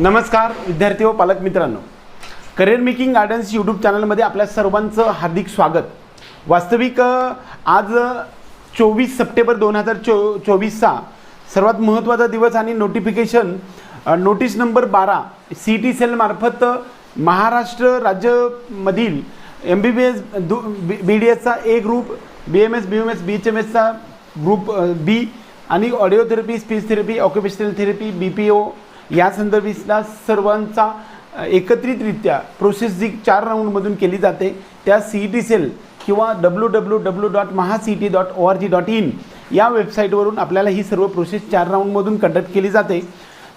नमस्कार विद्यार्थी व पालक मित्रांनो. करिअर मेकिंग गार्डन्स यूट्यूब चॅनलमध्ये आपल्या सर्वांचं हार्दिक स्वागत. वास्तविक आज चोवीस सप्टेंबर दोन हजार चो चोवीसचा सर्वात महत्त्वाचा दिवस आणि नोटिफिकेशन नोटीस नंबर बारा सी टी सेलमार्फत महाराष्ट्र राज्यमधील एम बी बी एस दु B B D एसचा A group B M S B M S B H M एसचा group B आणि audio therapy speech therapy occupational therapy B P O या संदर्भातला सर्वांचा एकत्रितरित्या process जी चार राऊंडमधून केली जाते त्या सी ई टी सेल किंवा W W W dot Maha C T dot O R G dot in या वेबसाईटवरून आपल्याला ही सर्व प्रोसेस चार राऊंडमधून कंडक्ट केली जाते.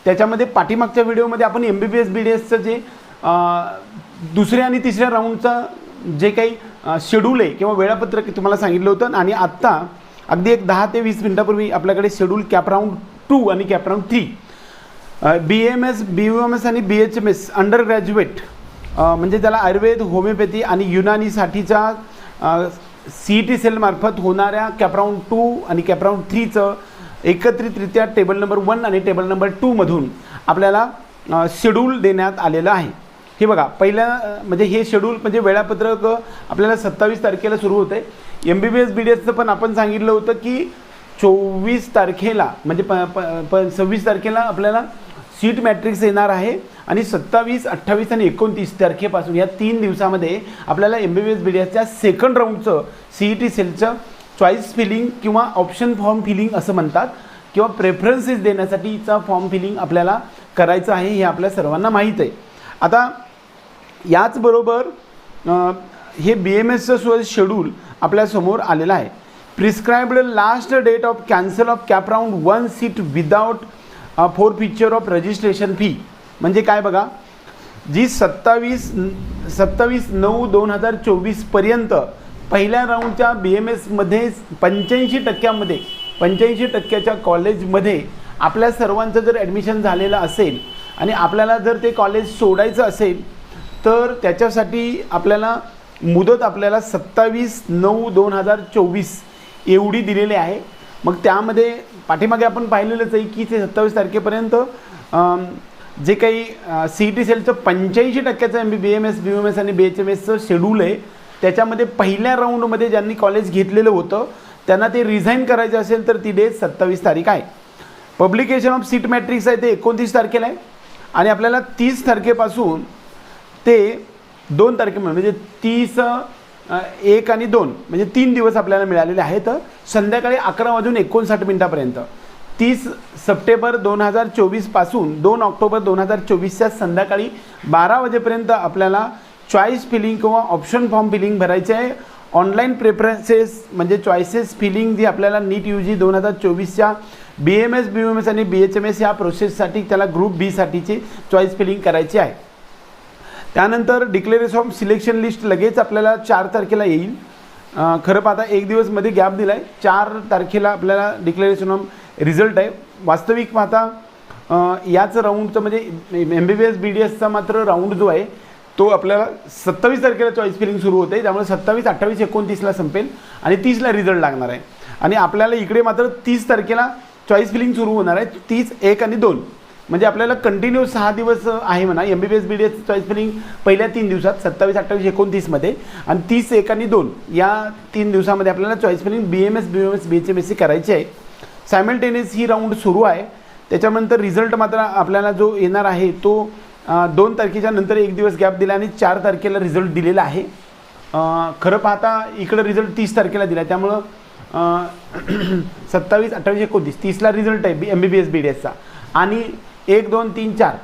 त्याच्यामध्ये पाठीमागच्या व्हिडिओमध्ये आपण M B B S B D एसचं जे दुसऱ्या आणि तिसऱ्या राऊंडचं जे काही शेड्यूल आहे किंवा वेळापत्रक तुम्हाला सांगितलं होतं आणि आत्ता अगदी एक दहा ते वीस मिनटापूर्वी आपल्याकडे शेड्यूल कॅप राऊंड टू आणि cap round three B M S B U M S आणि B H M S under graduate म्हणजे त्याला आयुर्वेद होमिओपॅथी आणि युनानीसाठीच्या सी ई टी सेलमार्फत होणाऱ्या कॅपराऊंड टू आणि कॅपराऊंड थ्रीचं एकत्रितरित्या टेबल नंबर वन आणि टेबल नंबर टूमधून आपल्याला शेड्यूल देण्यात आलेलं आहे. हे बघा पहिल्या म्हणजे हे शेड्यूल म्हणजे वेळापत्रक आपल्याला सत्तावीस तारखेला सुरू होतं आहे M B B S B D एसचं पण आपण सांगितलं होतं की चोवीस तारखेला म्हणजे प प प सव्वीस तारखेला आपल्याला सीट मॅट्रिक्स येणार आहे. आणि सत्तावीस अठ्ठावीस आणि एकोणतीस तारखेपासून या तीन दिवसामध्ये आपल्याला M B B S B D एसच्या सेकंड राऊंडचं सी ई टी सेलचं चॉईस फिलिंग किंवा ऑप्शन फॉर्म फिलिंग असं म्हणतात. किंवा प्रेफरन्सेस देण्यासाठीचा फॉर्म फिलिंग आपल्याला करायचं आहे हे आपल्या सर्वांना माहीत आहे. आता याचबरोबर हे बी एम एसचं सु शेड्यूल आपल्यासमोर आलेलं आहे. Prescribed last date of cancel of cap round one seat without forfeiture of registration fee म्हणजे काय बघा? जी सत्तावीस सत्तावीस नऊ दोन हजार चोवीसपर्यंत पहिल्या राऊंडच्या बी एम एसमध्ये पंच्याऐंशी टक्क्यामध्ये पंच्याऐंशी टक्क्याच्या कॉलेजमध्ये आपल्या सर्वांचं जर ॲडमिशन झालेलं असेल आणि आपल्याला जर ते कॉलेज सोडायचं असेल तर त्याच्यासाठी आपल्याला मुदत आपल्याला सत्तावीस नऊ दोन हजार चोवीस एवढी दिलेली आहे. मग त्यामध्ये पाठीमागे आपण पाहिलेलंच आहे की ते सत्तावीस तारखेपर्यंत जे काही सी टी सेलचं पंच्याऐंशी टक्क्याचं M B B M S B M S आणि बी एच एम एसचं शेड्यूल आहे त्याच्यामध्ये पहिल्या राऊंडमध्ये ज्यांनी कॉलेज घेतलेलं होतं त्यांना ते रिझाईन करायचं असेल तर ती डेट सत्तावीस तारीख आहे. पब्लिकेशन ऑफ सीट मॅट्रिक्स आहे ते एकोणतीस तारखेला आहे. आणि आपल्याला तीस तारखेपासून ते दोन तारखेमध्ये म्हणजे तीस एक आणि दोन. म्हणजे तीन दिवस आपल्याला मिळालेले आहेत. संध्याकाळी अकरा वाजून एकोणसाठ मिनटापर्यंत. तीस सप्टेंबर दोन हजार चोवीसपासून दोन ऑक्टोबर दोन हजार चोवीसच्या संध्याकाळी बारा वाजेपर्यंत आपल्याला चॉईस फिलिंग किंवा ऑप्शन फॉर्म फिलिंग भरायचे आहे. ऑनलाईन प्रेफरन्सेस म्हणजे चॉईसेस फिलिंग जी आपल्याला नीट यू जी दोन हजार चोवीसच्या B M S B M S आणि बी एच एम एस या प्रोसेससाठी त्याला ग्रुप बीसाठीची चॉईस फिलिंग करायची आहे. त्यानंतर डिक्लेरेशन ऑफ सिलेक्शन लिस्ट लगेच आपल्याला चार तारखेला येईल. खरं पाहता एक दिवसमध्ये गॅप दिला आहे चार तारखेला आपल्याला डिक्लेरेशन ऑफ रिझल्ट आहे. वास्तविक पाहता याच राऊंडचं म्हणजे M B B S B D एसचा मात्र राऊंड जो आहे तो आपल्याला सत्तावीस तारखेला चॉईस फिलिंग सुरू होते त्यामुळे सत्तावीस अठ्ठावीस एकोणतीसला संपेल आणि तीसला रिझल्ट लागणार आहे. आणि आपल्याला इकडे मात्र तीस तारखेला चॉईस फिलिंग सुरू होणार आहे. तीस एक आणि दोन. म्हणजे आपल्याला कंटिन्यू सहा दिवस आहे म्हणा. M B B S B D S choice filling पहिल्या तीन दिवसात सत्तावीस अठ्ठावीस एकोणतीसमध्ये आणि तीस एक आणि दोन या तीन दिवसामध्ये आपल्याला choice filling B M S B M S B H M S C करायची आहे. सायमल्टेनियस ही राऊंड सुरू आहे. त्याच्यानंतर रिझल्ट मात्र आपल्याला जो येणार आहे तो दोन तारखेच्या नंतर एक दिवस गॅप दिला आणि चार तारखेला रिझल्ट दिलेला आहे. खरं पाहता इकडं रिझल्ट तीस तारखेला दिला त्यामुळं सत्तावीस अठ्ठावीस एकोणतीस तीसला रिझल्ट आहे B M B B S B D एसचा आणि एक दोन तीन चार.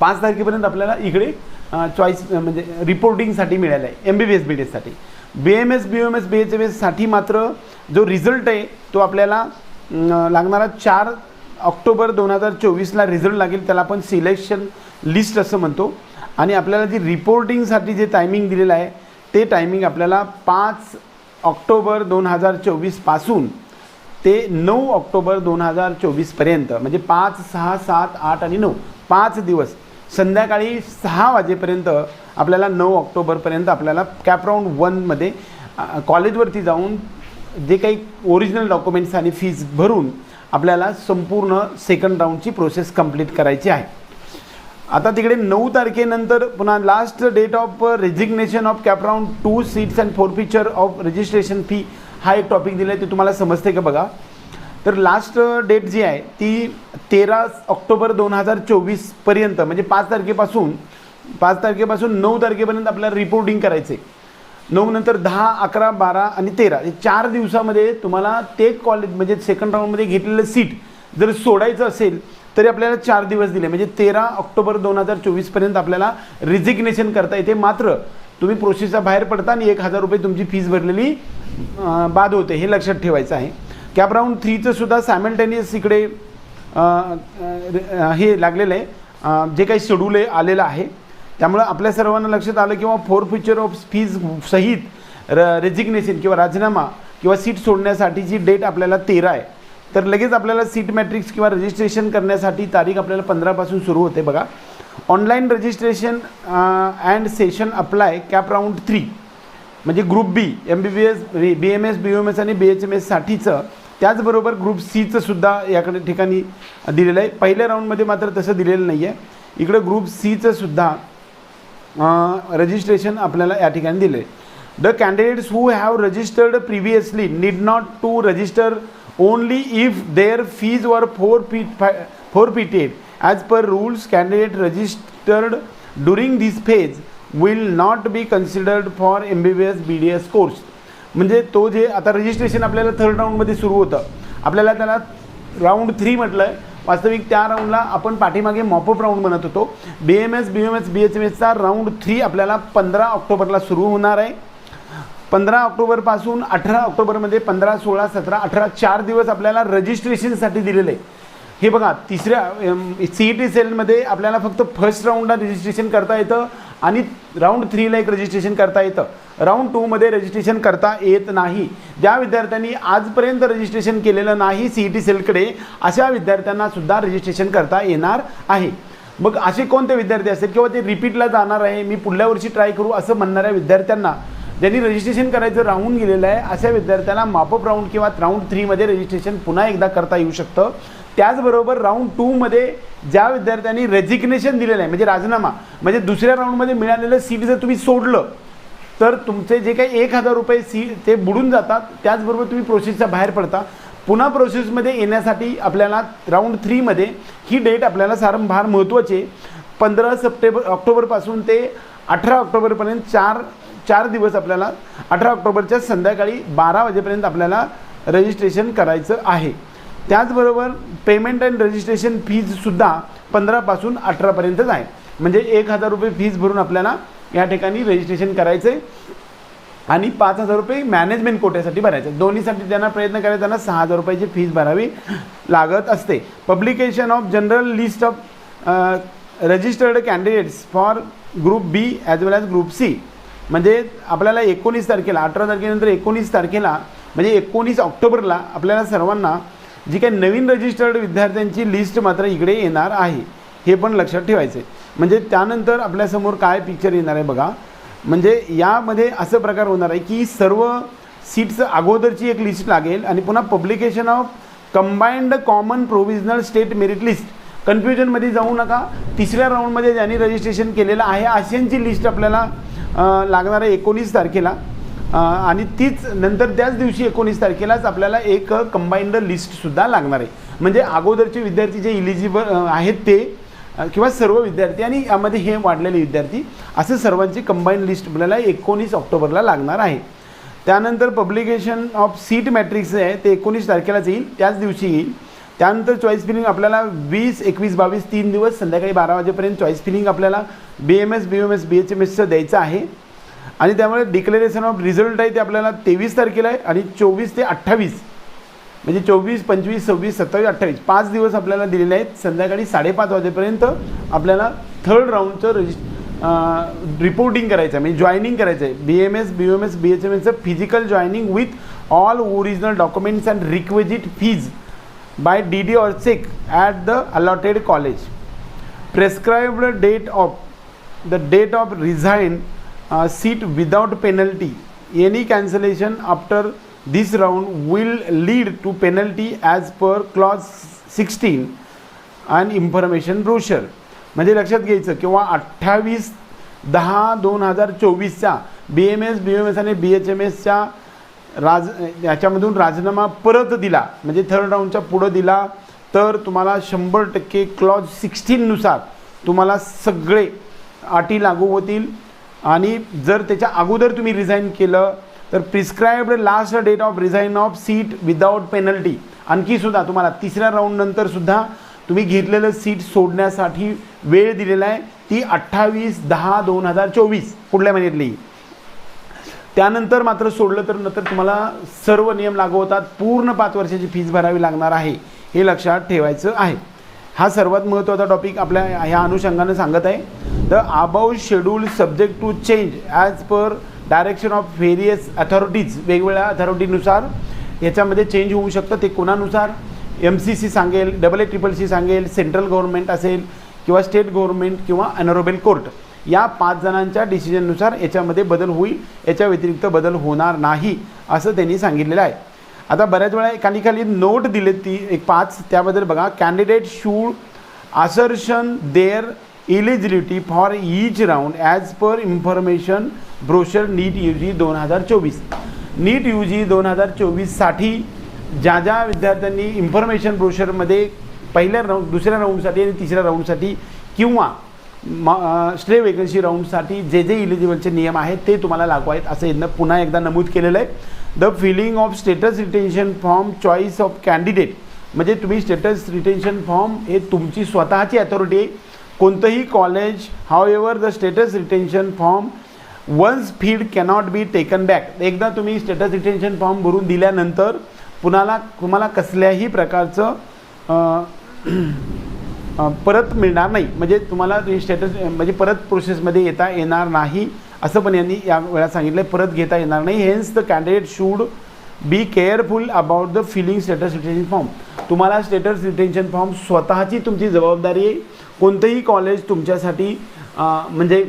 पाच तारखेपर्यंत आपल्याला इकडे चॉईस म्हणजे रिपोर्टिंगसाठी मिळालं आहे M B B S B D एससाठी B M S B M S B H M एससाठी मात्र जो रिझल्ट आहे तो आपल्याला लागणारा चार ऑक्टोबर दोन हजार चोवीसला रिझल्ट लागेल त्याला आपण सिलेक्शन लिस्ट असं म्हणतो. आणि आपल्याला जी रिपोर्टिंगसाठी जे टायमिंग दिलेलं आहे ते टायमिंग आपल्याला पाच ऑक्टोबर दोन हजार चोवीसपासून ते नऊ ऑक्टोबर दोन हजार चोवीसपर्यंत म्हणजे पाच सहा सात आठ आणि नऊ पाच दिवस संध्याकाळी सहा वाजेपर्यंत आपल्याला नऊ ऑक्टोबरपर्यंत आपल्याला कॅपराऊंड वनमध्ये कॉलेजवरती जाऊन जे काही ओरिजिनल डॉक्युमेंट्स आणि फीज भरून आपल्याला संपूर्ण सेकंड राऊंडची प्रोसेस कंप्लीट करायची आहे. आता तिकडे नऊ तारखेनंतर पुन्हा last date of resignation of cap round two seats and forfeiture of registration fee हा एक टॉपिक दिला आहे ते तुम्हाला समजते का बघा? तर लास्ट डेट जी आहे ती तेरा ऑक्टोबर दोन हजार चोवीसपर्यंत म्हणजे पाच तारखेपासून पाच तारखेपासून नऊ तारखेपर्यंत आपल्याला रिपोर्टिंग करायचे नऊ नंतर दहा अकरा बारा आणि तेरा हे चार दिवसामध्ये तुम्हाला ते कॉलेज म्हणजे सेकंड राऊंडमध्ये घेतलेलं सीट जर सोडायचं असेल तरी आपल्याला चार दिवस दिले. म्हणजे तेरा ऑक्टोबर दोन हजार चोवीसपर्यंत आपल्याला रिजिग्नेशन करता येते. मात्र तुम्ही प्रोसेसच्या बाहेर पडता आणि एक हजार रुपये तुमची फीज भरलेली बाद होते हे लक्षात ठेवायचं आहे. कॅप राऊंड थ्रीचं सुद्धा सॅमल्टेनियस इकडे हे लागलेलं आहे. जे काही शेड्यूल आहे आलेलं आहे. त्यामुळं आपल्या सर्वांना लक्षात आलं किंवा फोर फ्युचर ऑफ फीज सहित र रेजिग्नेशन किंवा राजीनामा किंवा सीट सोडण्यासाठीची डेट आपल्याला तेरा आहे. तर लगेच आपल्याला सीट मॅट्रिक्स किंवा रजिस्ट्रेशन करण्यासाठी तारीख आपल्याला पंधरापासून सुरू होते बघा. Online registration and session apply cap round three म्हणजे group B M B B S B M S B M S आणि बी एच एम एससाठीचं त्याचबरोबर ग्रुप सीचं सुद्धा याकडे ठिकाणी दिलेलं आहे. पहिल्या राऊंडमध्ये मात्र तसं दिलेलं नाही आहे इकडं ग्रुप सीचं सुद्धा रजिस्ट्रेशन आपल्याला या ठिकाणी दिलं आहे the candidates who have registered previously need not to register only if their fees were forfeit forfeited as per rules candidate registered during this phase will not be considered for M B B S B D S course म्हणजे तो जे आता registration आपल्याला third राऊंडमध्ये सुरू होतं. आपल्याला त्याला राऊंड थ्री म्हटलं आहे वास्तविक त्या राऊंडला आपण पाठीमागे मॉपअप राऊंड म्हणत होतो. B M S B M S B H M एसचा round three आपल्याला पंधरा ऑक्टोबरला सुरू होणार आहे. पंधरा ऑक्टोबरपासून अठरा ऑक्टोबरमध्ये पंधरा सोळा सतरा अठरा चार दिवस आपल्याला रजिस्ट्रेशनसाठी दिलेलं आहे. हे बघा तिसऱ्या सी ई टी सेलमध्ये आपल्याला फक्त फर्स्ट राऊंडला रजिस्ट्रेशन करता येतं. आणि राऊंड थ्रीला एक रजिस्ट्रेशन करता येतं. राऊंड टूमध्ये रजिस्ट्रेशन करता येत नाही. ज्या विद्यार्थ्यांनी आजपर्यंत रजिस्ट्रेशन केलेलं नाही सी ई टी सेलकडे अशा विद्यार्थ्यांना सुद्धा रजिस्ट्रेशन करता येणार आहे. मग असे कोणते विद्यार्थी असतील किंवा ते रिपीटला जाणार आहे मी पुढल्या वर्षी ट्राय करू असं म्हणणाऱ्या विद्यार्थ्यांना ज्यांनी रजिस्ट्रेशन करायचं राहून गेलेलं आहे अशा विद्यार्थ्यांना मापअप राऊंड किंवा राऊंड थ्रीमध्ये रजिस्ट्रेशन पुन्हा एकदा करता येऊ शकतं. त्याचबरोबर राऊंड टूमध्ये ज्या विद्यार्थ्यांनी रेजिग्नेशन दिलेलं आहे म्हणजे राजीनामा म्हणजे दुसऱ्या राऊंडमध्ये मिळालेलं सीट जर तुम्ही सोडलं तर तुमचे जे काही एक हजार रुपये सी ते बुडून जातात. त्याचबरोबर तुम्ही प्रोसेसच्या बाहेर पडता. पुन्हा प्रोसेसमध्ये येण्यासाठी आपल्याला राऊंड थ्रीमध्ये ही डेट आपल्याला सार फार महत्त्वाची आहे. पंधरा सप्टेंबर ऑक्टोबरपासून ते अठरा ऑक्टोबरपर्यंत चार चार दिवस आपल्याला अठरा ऑक्टोबरच्या संध्याकाळी बारा वाजेपर्यंत आपल्याला रजिस्ट्रेशन करायचं आहे. त्याचबरोबर पेमेंट अँड रजिस्ट्रेशन फीजसुद्धा पंधरापासून अठरापर्यंतच आहे. म्हणजे एक हजार रुपये फीज भरून आपल्याला या ठिकाणी रजिस्ट्रेशन करायचं आहे आणि पाच हजार रुपये मॅनेजमेंट कोट्यासाठी भरायचे दोन्हीसाठी त्यांना प्रयत्न करायचा त्यांना सहा हजार रुपयाची फीज भरावी लागत असते. Publication of general list of registered candidates for group B as well as group C म्हणजे आपल्याला एकोणीस तारखेला अठरा तारखेनंतर एकोणीस तारखेला म्हणजे एकोणीस ऑक्टोबरला आपल्याला सर्वांना जी काही नवीन रजिस्टर्ड विद्यार्थ्यांची लिस्ट मात्र इकडे येणार आहे. हे पण लक्षात ठेवायचं आहे म्हणजे त्यानंतर आपल्यासमोर काय पिक्चर येणार आहे बघा. म्हणजे यामध्ये असं प्रकार होणार आहे की सर्व सीट्स अगोदरची एक लिस्ट लागेल आणि पुन्हा publication of combined common provisional state merit list कन्फ्युजनमध्ये जाऊ नका. तिसऱ्या राऊंडमध्ये ज्यांनी रजिस्ट्रेशन केलेलं आहे अशांची लिस्ट आपल्याला लागणार आहे एकोणीस तारखेला. आणि तीच नंतर त्याच दिवशी एकोणीस तारखेलाच आपल्याला एक कंबाईंड लिस्टसुद्धा लागणार आहे. म्हणजे अगोदरचे विद्यार्थी जे इलिजिबल आहेत ते किंवा सर्व विद्यार्थी आणि यामध्ये हे वाढलेले विद्यार्थी असे सर्वांची कंबाईंड लिस्ट आपल्याला एकोणीस ऑक्टोबरला लागणार आहे. त्यानंतर पब्लिकेशन ऑफ सीट मॅट्रिक्स आहे ते एकोणीस तारखेलाच येईल त्याच दिवशी येईल. त्यानंतर चॉईस फिलिंग आपल्याला वीस एकवीस बावीस तीन दिवस संध्याकाळी बारा वाजेपर्यंत चॉईस फिलिंग आपल्याला B M S B M S B H M एसचं द्यायचं आहे. आणि त्यामुळे डिक्लेरेशन ऑफ रिझल्ट आहे ते आपल्याला तेवीस तारखेला आहे आणि चोवीस ते अठ्ठावीस. म्हणजे चोवीस पंचवीस सव्वीस सत्तावीस अठ्ठावीस. पाच दिवस आपल्याला दिलेले आहेत. संध्याकाळी साडेपाच वाजेपर्यंत आपल्याला थर्ड राऊंडचं रजिस्ट रिपोर्टिंग करायचं आहे. म्हणजे जॉईनिंग करायचं आहे. B M S B M S B H M एसचं physical joining with all original documents and requisite fees by D D or cheque at the allotted college prescribed date of the date of resign seat without penalty. Any cancellation after this round will lead to penalty as per clause 16 and information brochure म्हणजे लक्षात घ्यायचं किंवा अठ्ठावीस दहा दोन हजार चोवीसच्या B M S B M S आणि बी एच एम एसच्या राज याच्यामधून राजीनामा परत दिला म्हणजे थर्ड राऊंडच्या पुढं दिला तर तुम्हाला शंभर टक्के क्लॉज सिक्स्टीननुसार तुम्हाला सगळे अटी लागू होतील. आणि जर त्याच्या अगोदर तुम्ही रिझाईन केलं तर prescribed last date of resign of seat without penalty आणखीसुद्धा तुम्हाला तिसऱ्या राऊंडनंतर सुद्धा तुम्ही घेतलेलं सीट सोडण्यासाठी वेळ दिलेला आहे. ती अठ्ठावीस दहा दोन हजार चोवीस. पुढल्या महिन्यातली? त्यानंतर मात्र सोडलं तर नंतर तुम्हाला सर्व नियम लागू होतात. पूर्ण पाच वर्षाची फीज भरावी लागणार आहे. हे लक्षात ठेवायचं आहे. हा सर्वात महत्त्वाचा टॉपिक आपल्या ह्या अनुषंगानं सांगत आहे. The above schedule subject to change as per direction of various authorities वेगवेगळ्या अथॉरिटीनुसार याच्यामध्ये चेंज होऊ शकतं. ते कोणानुसार? एम सी सी सांगेल डबल ए ट्रिपल सी सांगेल सेंट्रल गव्हर्नमेंट असेल किंवा स्टेट गव्हर्नमेंट किंवा अनरोबेल कोर्ट या पाच जणांच्या डिसिजननुसार याच्यामध्ये बदल होईल. याच्या व्यतिरिक्त बदल होणार नाही असं त्यांनी सांगितलेलं आहे. आता बऱ्याच वेळा खाली खाली नोट दिले ती एक पाच त्याबद्दल बघा. Candidate should assertion their eligibility for each round as per information brochure NEET U G दोन हजार चोवीस. नीट यू जी दोन हजार चोवीससाठी ज्या ज्या विद्यार्थ्यांनी इन्फॉर्मेशन ब्रोशरमध्ये पहिल्या राऊंड दुसऱ्या राऊंडसाठी आणि तिसऱ्या राऊंडसाठी किंवा स्ले वेकन्सी राऊंडसाठी जे जे इलिजिबलचे नियम आहेत ते तुम्हाला लागू आहेत. असं यांना पुन्हा एकदा नमूद केलेलं आहे. The filling of status retention form choice of candidate म्हणजे तुम्ही स्टेटस रिटेन्शन फॉर्म हे तुमची स्वतःची अथॉरिटी आहे. कोणतंही college however the status retention form once feed cannot be taken back एकदा तुम्ही स्टेटस रिटेन्शन फॉर्म भरून दिल्यानंतर पुन्हाला तुम्हाला कसल्याही प्रकारचं परत मिळणार नाही. म्हणजे तुम्हाला स्टेटस म्हणजे परत प्रोसेसमध्ये येता येणार नाही असं पण यांनी या वेळा सांगितलं परत घेता येणार नाही. Hence the candidate should be careful about the filling status retention form तुम्हाला स्टेटस रिटेन्शन फॉर्म स्वतःची तुमची जबाबदारी आहे. कोणतंही कॉलेज तुमच्यासाठी म्हणजे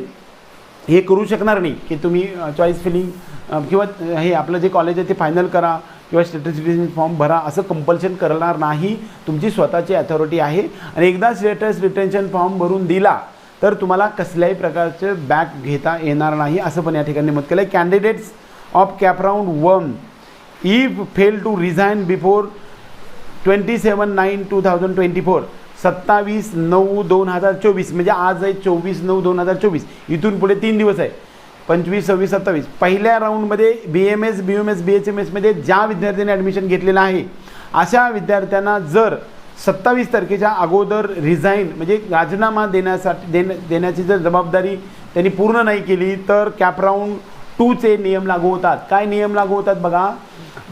हे करू शकणार नाही की तुम्ही चॉईस फिलिंग किंवा हे आपलं जे कॉलेज आहे ते फायनल करा. किंवा स्टेटस रिटेन्शन फॉर्म भरा असं कंपल्शन करणार नाही. तुमची स्वतःची अथॉरिटी आहे. आणि एकदा स्टेटस रिटेन्शन फॉर्म भरून दिला तर तुम्हाला कसल्याही प्रकारचे बॅक घेता येणार नाही असं पण या ठिकाणी मत केलं आहे candidates of cap round one if fail to resign before twenty seven nine two thousand twenty four सत्तावीस नऊ दोन हजार चोवीस म्हणजे आज आहे चोवीस नऊ दोन हजार चोवीस. इथून पुढे तीन दिवस आहे. पंचवीस सव्वीस सत्तावीस. पहिल्या राऊंडमध्ये B M S B M S B H M एसमध्ये ज्या विद्यार्थ्यांनी ॲडमिशन घेतलेलं आहे अशा विद्यार्थ्यांना जर सत्तावीस तारखेच्या अगोदर रिझाईन म्हणजे राजीनामा देण्यासाठी देण देण्याची जर जबाबदारी त्यांनी पूर्ण नाही केली तर कॅप राऊंड टूचे नियम लागू होतात. काय नियम लागू होतात बघा.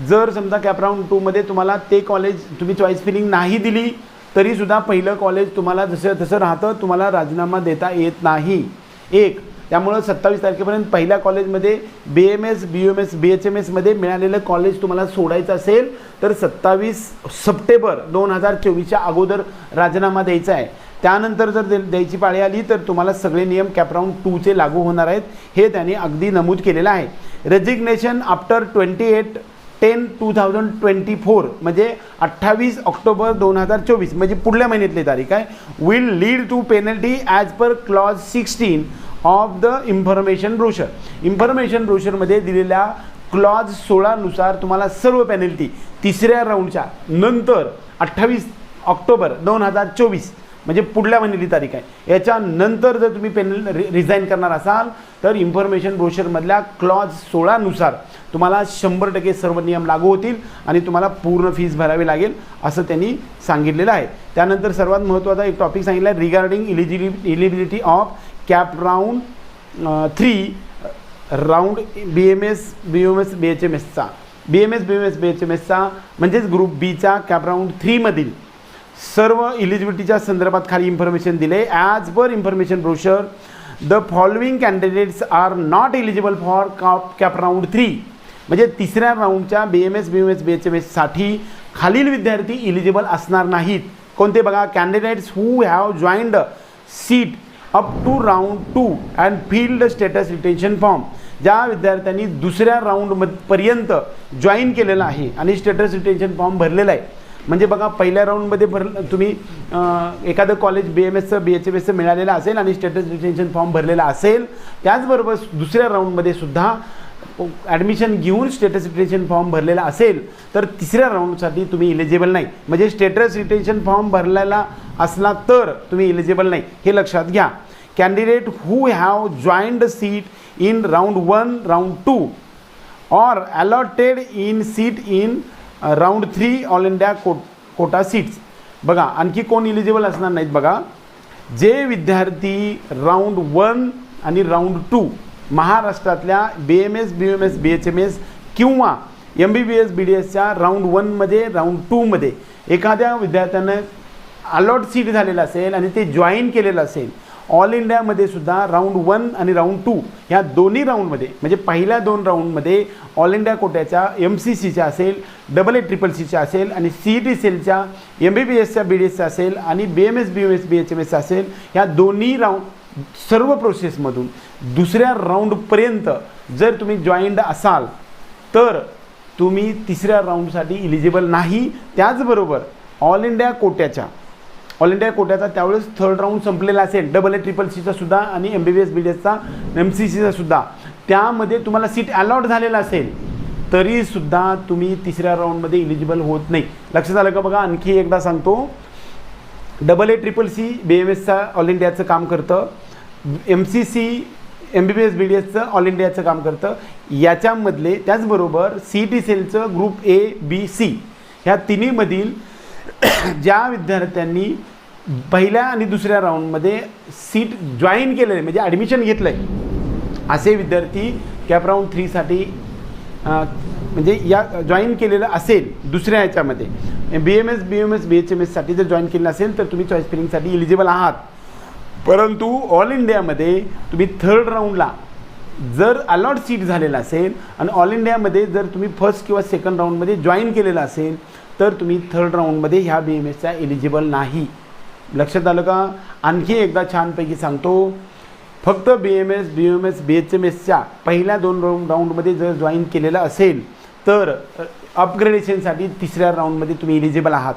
जर समजा कॅप राऊंड टूमध्ये तुम्हाला ते कॉलेज तुम्ही चॉईस फिलिंग नाही दिली तरीसुद्धा पहिलं कॉलेज तुम्हाला जसं तसं राहतं तुम्हाला राजीनामा देता येत नाही. एक त्यामुळं सत्तावीस तारखेपर्यंत पहिल्या कॉलेजमध्ये B M S B M S B H M एसमध्ये मिळालेलं कॉलेज तुम्हाला सोडायचं असेल तर सत्तावीस सप्टेंबर दोन हजार चोवीसच्या अगोदर राजीनामा द्यायचा आहे. त्यानंतर जर दे द्यायची पाळी आली तर तुम्हाला सगळे नियम कॅपराऊंड टूचे लागू होणार आहेत. हे त्यांनी अगदी नमूद केलेलं आहे. Resignation after twenty eight ten two thousand twenty four म्हणजे अठ्ठावीस ऑक्टोबर दोन हजार चोवीस म्हणजे पुढल्या महिन्यातली तारीख आहे will lead to penalty as per clause sixteen of the information brochure information ब्रोशरमध्ये दिलेल्या क्लॉज सोळानुसार तुम्हाला सर्व पेनल्टी तिसऱ्या राऊंडच्या नंतर अठ्ठावीस ऑक्टोबर दोन हजार चोवीस म्हणजे पुढल्या महिन्याची तारीख आहे. याच्यानंतर जर तुम्ही पेनल रि रिझाईन करणार असाल तर इन्फॉर्मेशन ब्रोशरमधल्या क्लॉज सोळानुसार तुम्हाला शंभर टक्के सर्व नियम लागू होतील आणि तुम्हाला पूर्ण फीज भरावी लागेल असं त्यांनी सांगितलेलं आहे. त्यानंतर सर्वात महत्त्वाचा एक टॉपिक सांगितला आहे regarding eligibility of cap round three round B M S B M S B H M एसचा B M S B M S B H M एसचा म्हणजेच ग्रुप बीचा कॅप राऊंड थ्रीमधील सर्व इलिजिबिलिटीच्या संदर्भात खाली इन्फॉर्मेशन दिले. As per information brochure the following candidates are not eligible for cap cap round three म्हणजे तिसऱ्या राऊंडच्या B M S B M S B H M एससाठी खालील विद्यार्थी इलिजिबल असणार नाहीत. कोणते बघा? Candidates who have joined seat up to round two and filled status retention form ज्या विद्यार्थ्यांनी दुसऱ्या राऊंडपर्यंत जॉईन केलेलं आहे आणि स्टेटस रिटेन्शन फॉर्म भरलेला आहे. म्हणजे बघा पहिल्या राऊंडमध्ये भर तुम्ही एखादं कॉलेज बी एम एसचं बी एच एम एसचं मिळालेलं असेल आणि स्टेटस रिटेन्शन फॉर्म भरलेला असेल त्याचबरोबर दुसऱ्या राऊंडमध्ये सुद्धा ॲडमिशन घेऊन स्टेटस रिटेन्शन फॉर्म भरलेला असेल तर तिसऱ्या राऊंडसाठी तुम्ही इलिजिबल नाही. म्हणजे स्टेटस रिटेन्शन फॉर्म भरलेला असला तर तुम्ही इलिजिबल नाही. हे लक्षात घ्या. Candidate who have joined seat in round one round two or allotted in seat in round three all India को कोटा सीट्स बघा आणखी कोण इलिजिबल असणार नाहीत बघा. जे विद्यार्थी राऊंड वन आणि राऊंड टू महाराष्ट्रातल्या B M S B M S B H M S किंवा M B B S B D एसच्या राऊंड वनमध्ये राऊंड टूमध्ये एखाद्या विद्यार्थ्यानं अलॉट सीट झालेलं असेल आणि ते जॉईन केलेलं असेल ऑल इंडियामध्ये सुद्धा राऊंड वन आणि राऊंड टू ह्या दोन्ही राऊंडमध्ये म्हणजे पहिल्या दोन राऊंडमध्ये ऑल इंडिया कोट्याच्या एम सी सीच्या असेल डबल ए ट्रिपल सीच्या असेल आणि सी ई टी सेलच्या एम बी बी एसच्या बी डी एसच्या असेल आणि B M S B M S B H M एसचा असेल ह्या दोन्ही राऊंड सर्व प्रोसेसमधून दुसऱ्या राऊंडपर्यंत जर तुम्ही जॉईंड असाल तर तुम्ही तिसऱ्या राऊंडसाठी इलिजिबल नाही. त्याचबरोबर ऑल इंडिया कोट्याच्या ऑल इंडिया कोट्याचा त्यावेळेस थर्ड राऊंड संपलेला असेल. डबल ए ट्रिपल सीचा सुद्धा आणि M B B S B D एसचा M C सीचा सुद्धा. त्यामध्ये तुम्हाला सीट अलॉट झालेलं असेल तरीसुद्धा तुम्ही तिसऱ्या राऊंडमध्ये इलिजिबल होत नाही. लक्षात आलं का बघा? आणखी एकदा सांगतो. Double A triple C B M एसचा all इंडियाचं काम करतं. M C C M B B S B D एसचं ऑल इंडियाचं काम करतं. याच्यामधले त्याचबरोबर सी टी सेलचं ग्रुप ए बी सी ह्या तिन्हीमधील ज्या विद्यार्थ्यांनी पहिल्या आणि दुसऱ्या राऊंडमध्ये सीट जॉईन केलेलं आहे म्हणजे ॲडमिशन घेतलं आहे असे विद्यार्थी कॅप राऊंड थ्रीसाठी म्हणजे या जॉईन केलेलं असेल दुसऱ्या ह्याच्यामध्ये. B M S B M S B H M एससाठी जर जॉईन केलं असेल तर तुम्ही चॉईस फिलिंगसाठी इलिजिबल आहात. परंतु ऑल इंडियामध्ये तुम्ही थर्ड राऊंडला जर अलॉट सीट झालेला असेल आणि ऑल इंडियामध्ये जर तुम्ही फर्स्ट किंवा सेकंड राऊंडमध्ये जॉईन केलेलं असेल तर तुम्ही थर्ड राऊंडमध्ये ह्या बी एम एसच्या एलिजिबल नाही. लक्षात आलं का? आणखी एकदा छानपैकी सांगतो. फक्त B M S B M S B H M एसच्या पहिल्या दोन राऊंड राऊंडमध्ये जर जॉईन केलेलं असेल तर अपग्रेडेशनसाठी तिसऱ्या राऊंडमध्ये तुम्ही एलिजिबल आहात.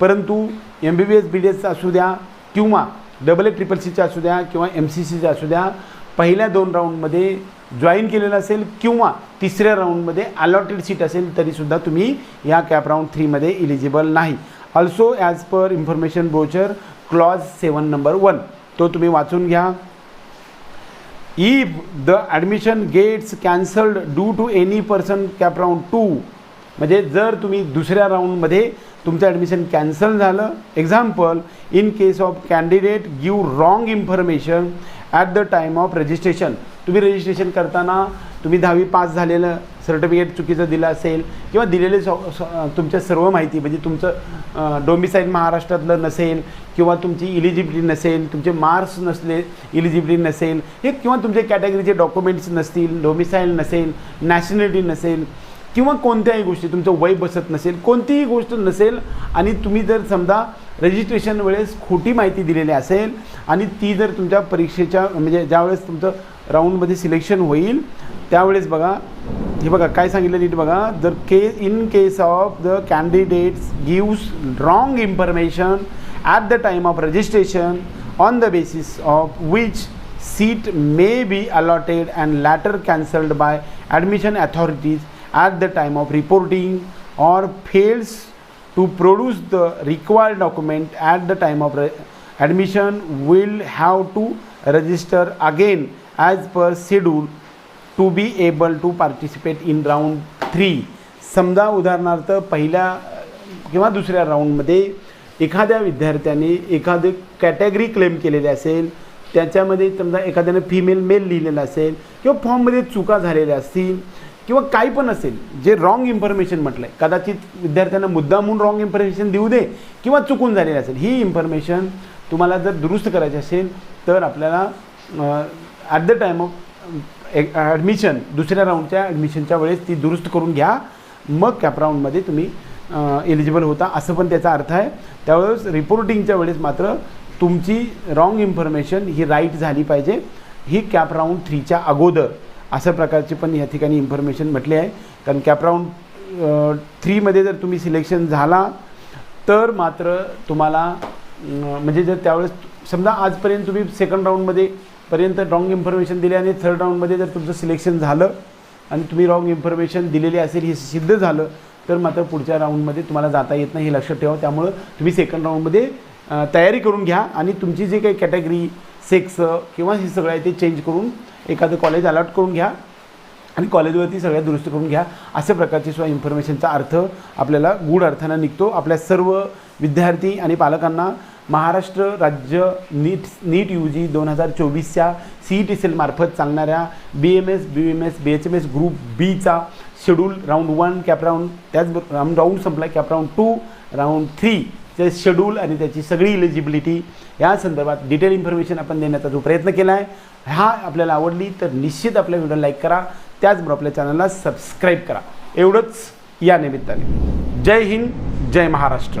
परंतु M B B S B D एसचा असू द्या किंवा डबल ए ट्रिपल सीच्या असू द्या किंवा एम सी सीच्या असू द्या पहिल्या दोन राऊंडमध्ये जॉईन केलेलं असेल किंवा तिसऱ्या राऊंडमध्ये अलॉटेड सीट असेल तरीसुद्धा तुम्ही या कॅप राऊंड थ्रीमध्ये इलिजिबल नाही. Also as per information brochure clause seven number one तो तुम्ही वाचून घ्या. If the admission gets cancelled due to any person CAP round two म्हणजे जर तुम्ही दुसऱ्या राऊंडमध्ये तुमचं ॲडमिशन कॅन्सल झालं. Example in case of candidate give wrong information at the time of registration तुम्ही रजिस्ट्रेशन करताना तुम्ही दहावी पास झालेलं सर्टिफिकेट चुकीचं दिलं असेल किंवा दिलेले सॉ स- तुमच्या सर्व माहिती म्हणजे तुमचं डोमिसाईल महाराष्ट्रातलं नसेल किंवा तुमची इलिजिबिलिटी नसेल तुमचे मार्क्स नसले इलिजिबिलिटी नसेल हे किंवा तुमचे कॅटेगरीचे डॉक्युमेंट्स नसतील डोमिसाईल नसेल नॅशनॅलिटी नसेल किंवा कोणत्याही गोष्टी तुमचं वय बसत नसेल कोणतीही गोष्ट नसेल आणि तुम्ही जर समजा रजिस्ट्रेशन वेळेस खोटी माहिती दिलेली असेल आणि ती जर तुमच्या परीक्षेच्या म्हणजे ज्यावेळेस तुमचं राऊंडमध्ये सिलेक्शन होईल त्यावेळेस बघा हे बघा काय सांगितलं नीट बघा जर के in case of the candidates gives wrong information at the time of registration on the basis of which seat may be allotted and later cancelled by admission authorities at the time of reporting or fails to produce the required document at the time of admission will have to register again as per schedule to be able to participate in round three समजा उदाहरणार्थ पहिल्या किंवा दुसऱ्या राऊंडमध्ये एखाद्या विद्यार्थ्याने एखादी category claim केलेली असेल त्याच्यामध्ये समजा एखाद्याने फिमेल मेल लिहिलेलं असेल किंवा फॉर्ममध्ये चुका झालेल्या असतील किंवा काही पण असेल जे रॉंग इन्फॉर्मेशन म्हटलं आहे कदाचित विद्यार्थ्यांना मुद्दामून रॉंग इन्फॉर्मेशन देऊ दे किंवा चुकून झालेली असेल ही इन्फॉर्मेशन तुम्हाला जर दुरुस्त करायची असेल तर आपल्याला at the time of admission दुसऱ्या राऊंडच्या ॲडमिशनच्या वेळेस ती दुरुस्त करून घ्या. मग कॅप राऊंडमध्ये तुम्ही एलिजिबल होता असं पण त्याचा अर्थ आहे. त्यावेळेस रिपोर्टिंगच्या वेळेस मात्र तुमची रॉंग इन्फॉर्मेशन ही राईट झाली पाहिजे. ही कॅप राऊंड थ्रीच्या अगोदर. अशा प्रकारची पण या ठिकाणी इन्फॉर्मेशन म्हटली आहे. कारण कॅप राऊंड थ्रीमध्ये जर तुम्ही सिलेक्शन झाला तर मात्र तुम्हाला म्हणजे जर त्यावेळेस समजा आजपर्यंत तुम्ही सेकंड राऊंडमध्ये पर्यंत रॉंग इन्फॉर्मेशन दिली आणि थर्ड राऊंडमध्ये जर तुमचं सिलेक्शन झालं आणि तुम्ही रॉंग इन्फॉर्मेशन दिलेली असेल हे सिद्ध झालं तर मात्र पुढच्या राऊंडमध्ये तुम्हाला जाता येत नाही हे लक्षात ठेवा. त्यामुळं तुम्ही सेकंड राऊंडमध्ये तयारी करून घ्या आणि तुमची जी काही कॅटेगरी सेक्स किंवा हे सगळं आहे ते चेंज करून एखादं कॉलेज अलॉट करून घ्या आणि कॉलेजवरती सगळ्या दुरुस्त करून घ्या. अशा प्रकारची सुद्धा इन्फॉर्मेशनचा अर्थ आपल्याला गूढ अर्थानं निघतो. आपल्या सर्व विद्यार्थी आणि पालकांना महाराष्ट्र राज्य नीट नीट यू जी दोन हजार चोवीसच्या सी ई टी सेलमार्फत चालणाऱ्या B M S B M S B H M S group बीचा schedule round one CAP round त्याचबरोबर राऊंड राऊंड संपला CAP round two round three त्याचे शेड्यूल आणि त्याची सगळी इलिजिबिलिटी या संदर्भात डिटेल इन्फॉर्मेशन आपण देण्याचा जो प्रयत्न केला आहे हा आपल्याला आवडली तर निश्चित आपल्या व्हिडिओ लाईक करा. त्याचबरोबर आपल्या चॅनलला सबस्क्राईब करा. एवढंच या निमित्ताने. जय हिंद जय महाराष्ट्र.